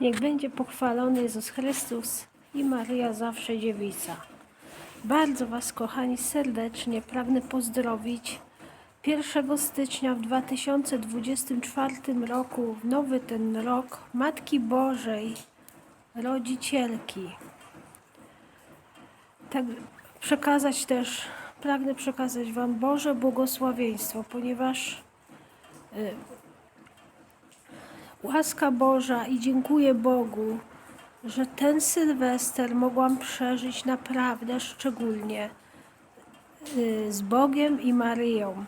Niech będzie pochwalony Jezus Chrystus i Maryja zawsze dziewica. Bardzo Was, kochani, serdecznie pragnę pozdrowić 1 stycznia w 2024 roku, w nowy ten rok, Matki Bożej, Rodzicielki. Tak przekazać też, pragnę przekazać Wam Boże błogosławieństwo, ponieważ y, łaska Boża i dziękuję Bogu, że ten Sylwester mogłam przeżyć naprawdę szczególnie y, z Bogiem i Maryją.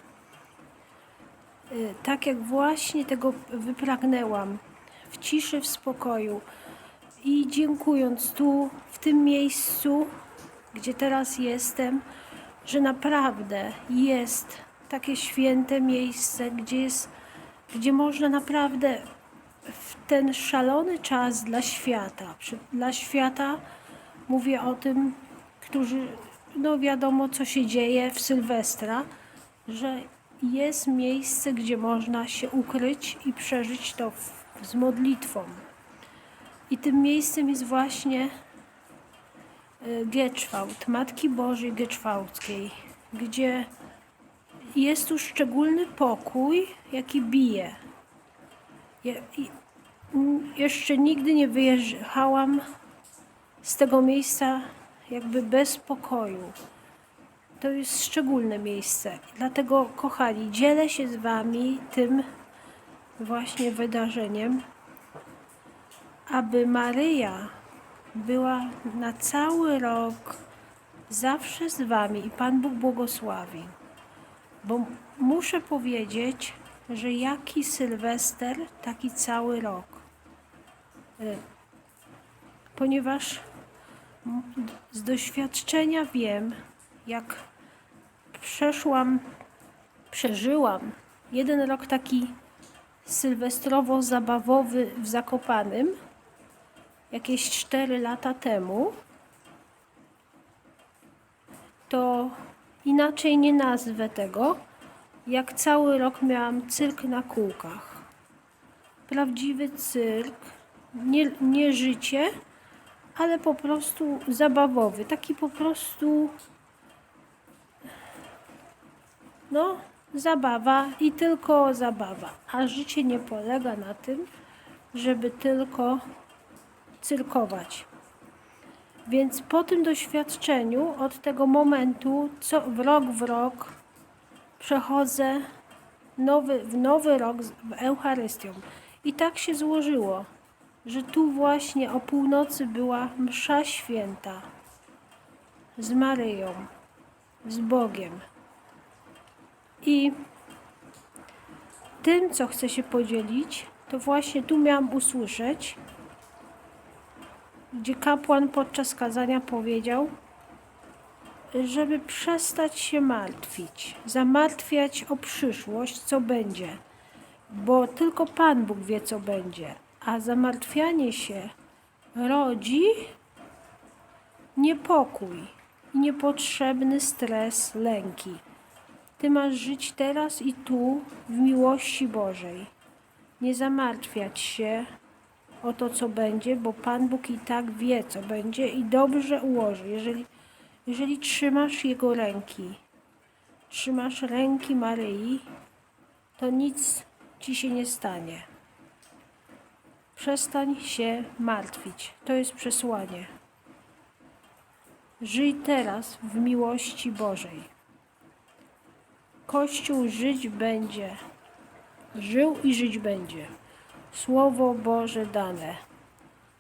Y, Tak jak właśnie tego wypragnęłam, w ciszy, w spokoju. I dziękując tu, w tym miejscu, gdzie teraz jestem, że naprawdę jest takie święte miejsce, gdzie jest, gdzie można naprawdę w ten szalony czas dla świata, dla świata mówię o tym, którzy, no wiadomo co się dzieje w Sylwestra, że jest miejsce, gdzie można się ukryć i przeżyć to w, z modlitwą. I tym miejscem jest właśnie y, Gieczwałt, Matki Bożej Gieczwałckiej, gdzie jest tu szczególny pokój, jaki bije. Mm, jeszcze nigdy nie wyjechałam z tego miejsca jakby bez pokoju. To jest szczególne miejsce. Dlatego, kochani, dzielę się z Wami tym właśnie wydarzeniem, aby Maryja była na cały rok zawsze z Wami i Pan Bóg błogosławi. Bo muszę powiedzieć, że jaki Sylwester, taki cały rok. Y, Ponieważ z doświadczenia wiem, jak przeszłam, przeżyłam jeden rok taki sylwestrowo-zabawowy w Zakopanym, jakieś 4 lata temu, to inaczej nie nazwę tego, jak cały rok miałam cyrk na kółkach. Prawdziwy cyrk, nie, nie życie, ale po prostu zabawowy, taki po prostu no, zabawa i tylko zabawa. A życie nie polega na tym, żeby tylko cyrkować. Więc po tym doświadczeniu, od tego momentu, co w rok w rok, przechodzę nowy, w nowy rok w Eucharystią. I tak się złożyło, że tu właśnie o północy była msza święta z Maryją, z Bogiem. I tym, co chcę się podzielić, to właśnie tu miałam usłyszeć, gdzie kapłan podczas kazania powiedział, żeby przestać się martwić, zamartwiać o przyszłość, co będzie, bo tylko Pan Bóg wie, co będzie, a zamartwianie się rodzi niepokój i niepotrzebny stres, lęki. Ty masz żyć teraz i tu w miłości Bożej. Nie zamartwiać się o to, co będzie, bo Pan Bóg i tak wie, co będzie i dobrze ułoży. Jeżeli, jeżeli trzymasz Jego ręki, trzymasz ręki Maryi, to nic ci się nie stanie. Przestań się martwić. To jest przesłanie. Żyj teraz w miłości Bożej. Kościół żyć będzie. Żył i żyć będzie. Słowo Boże dane.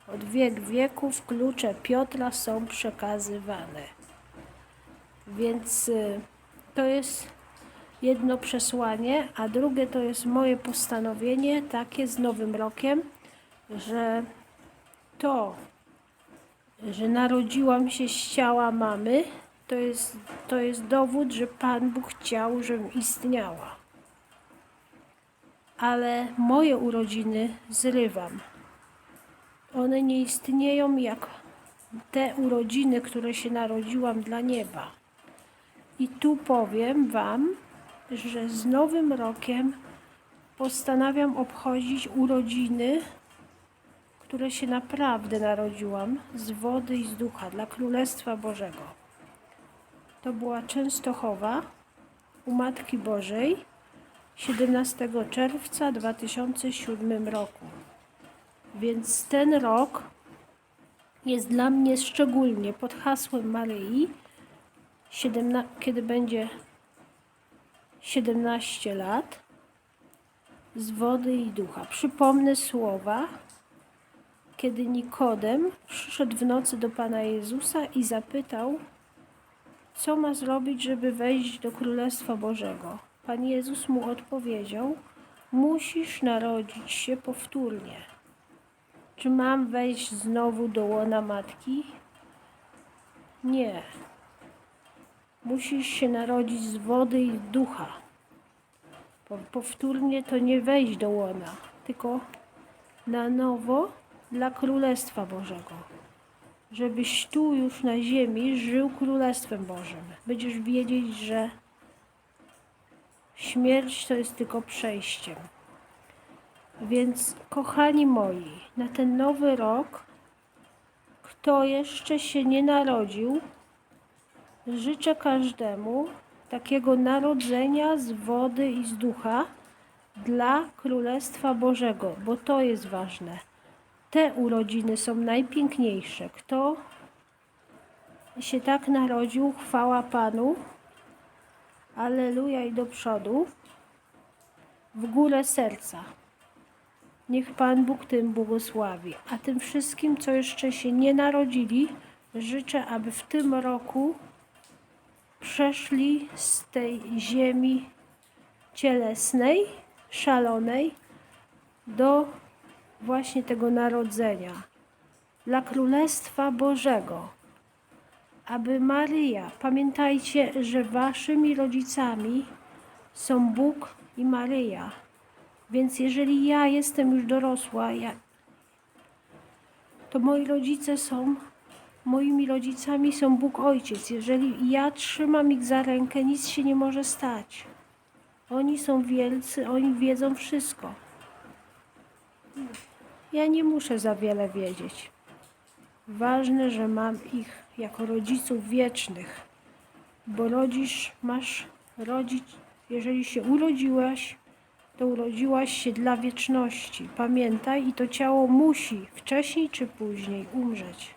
Od wiek wieków klucze Piotra są przekazywane. Więc y, to jest jedno przesłanie, a drugie to jest moje postanowienie takie z Nowym Rokiem, że to, że narodziłam się z ciała mamy, to jest, to jest dowód, że Pan Bóg chciał, żebym istniała. Ale moje urodziny zrywam. One nie istnieją jak te urodziny, które się narodziłam dla nieba. I tu powiem Wam, że z Nowym Rokiem postanawiam obchodzić urodziny, które się naprawdę narodziłam z wody i z ducha dla Królestwa Bożego. To była Częstochowa u Matki Bożej 17 czerwca 2007 roku. Więc ten rok jest dla mnie szczególnie pod hasłem Maryi, 17, kiedy będzie 17 lat, z wody i ducha. Przypomnę słowa, kiedy Nikodem przyszedł w nocy do Pana Jezusa i zapytał, co ma zrobić, żeby wejść do Królestwa Bożego. Pan Jezus mu odpowiedział, musisz narodzić się powtórnie. Czy mam wejść znowu do łona matki? Nie. Musisz się narodzić z wody i ducha. Po- Powtórnie to nie wejść do łona, tylko na nowo dla Królestwa Bożego. Żebyś tu już na ziemi żył Królestwem Bożym. Będziesz wiedzieć, że śmierć to jest tylko przejściem. Więc, kochani moi, na ten nowy rok, kto jeszcze się nie narodził, życzę każdemu takiego narodzenia z wody i z ducha dla Królestwa Bożego, bo to jest ważne. Te urodziny są najpiękniejsze. Kto się tak narodził, chwała Panu. Aleluja i do przodu. W górę serca. Niech Pan Bóg tym błogosławi. A tym wszystkim, co jeszcze się nie narodzili, życzę, aby w tym roku przeszli z tej ziemi cielesnej, szalonej, do właśnie tego narodzenia dla Królestwa Bożego. Aby Maryja, pamiętajcie, że waszymi rodzicami są Bóg i Maryja. Więc jeżeli ja jestem już dorosła, ja, to moi rodzice są, moimi rodzicami są Bóg Ojciec. Jeżeli ja trzymam ich za rękę, nic się nie może stać. Oni są wielcy, oni wiedzą wszystko. Ja nie muszę za wiele wiedzieć. Ważne, że mam ich jako rodziców wiecznych, bo rodzisz, masz rodzić, jeżeli się urodziłaś, to urodziłaś się dla wieczności. Pamiętaj, i to ciało musi wcześniej czy później umrzeć.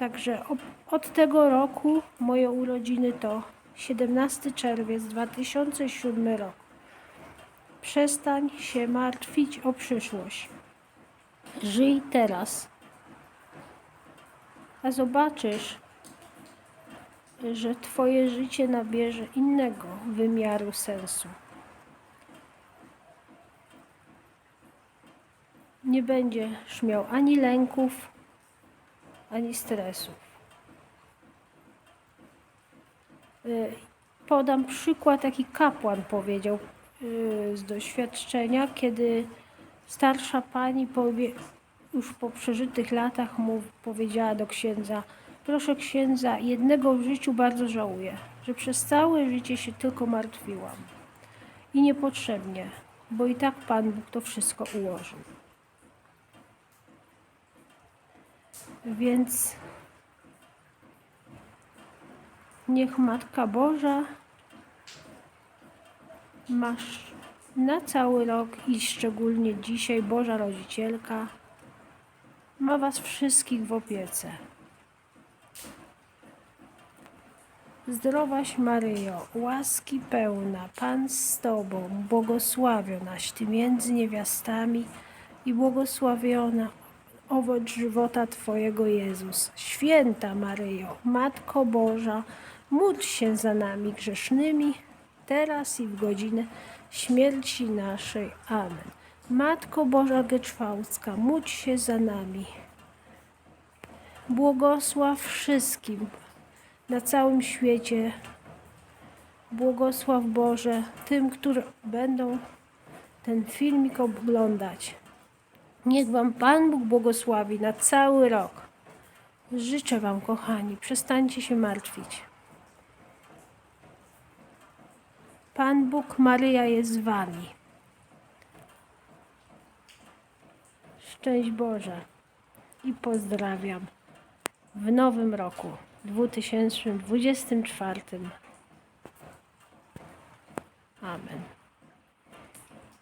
Także od, tego roku moje urodziny to 17 czerwiec 2007 rok. Przestań się martwić o przyszłość. Żyj teraz. A zobaczysz, że Twoje życie nabierze innego wymiaru sensu. Nie będziesz miał ani lęków, ani stresów. Y, Podam przykład, jaki kapłan powiedział y, z doświadczenia, kiedy starsza pani już po przeżytych latach mu powiedziała do księdza: Proszę księdza, jednego w życiu bardzo żałuję, że przez całe życie się tylko martwiłam. I niepotrzebnie, bo i tak Pan Bóg to wszystko ułożył. Więc niech Matka Boża masz na cały rok i szczególnie dzisiaj Boża Rodzicielka ma Was wszystkich w opiece. Zdrowaś Maryjo, łaski pełna, Pan z Tobą, błogosławionaś Ty między niewiastami i błogosławiona owoc żywota Twojego Jezus. Święta Maryjo, Matko Boża, módl się za nami grzesznymi, teraz i w godzinę śmierci naszej. Amen. Matko Boża Geczwałcka, módl się za nami. Błogosław wszystkim na całym świecie. Błogosław Boże tym, którzy będą ten filmik oglądać. Niech Wam Pan Bóg błogosławi na cały rok. Życzę Wam, kochani, przestańcie się martwić. Pan Bóg, Maryja jest z Wami. Szczęść Boże i pozdrawiam w nowym roku 2024. Amen.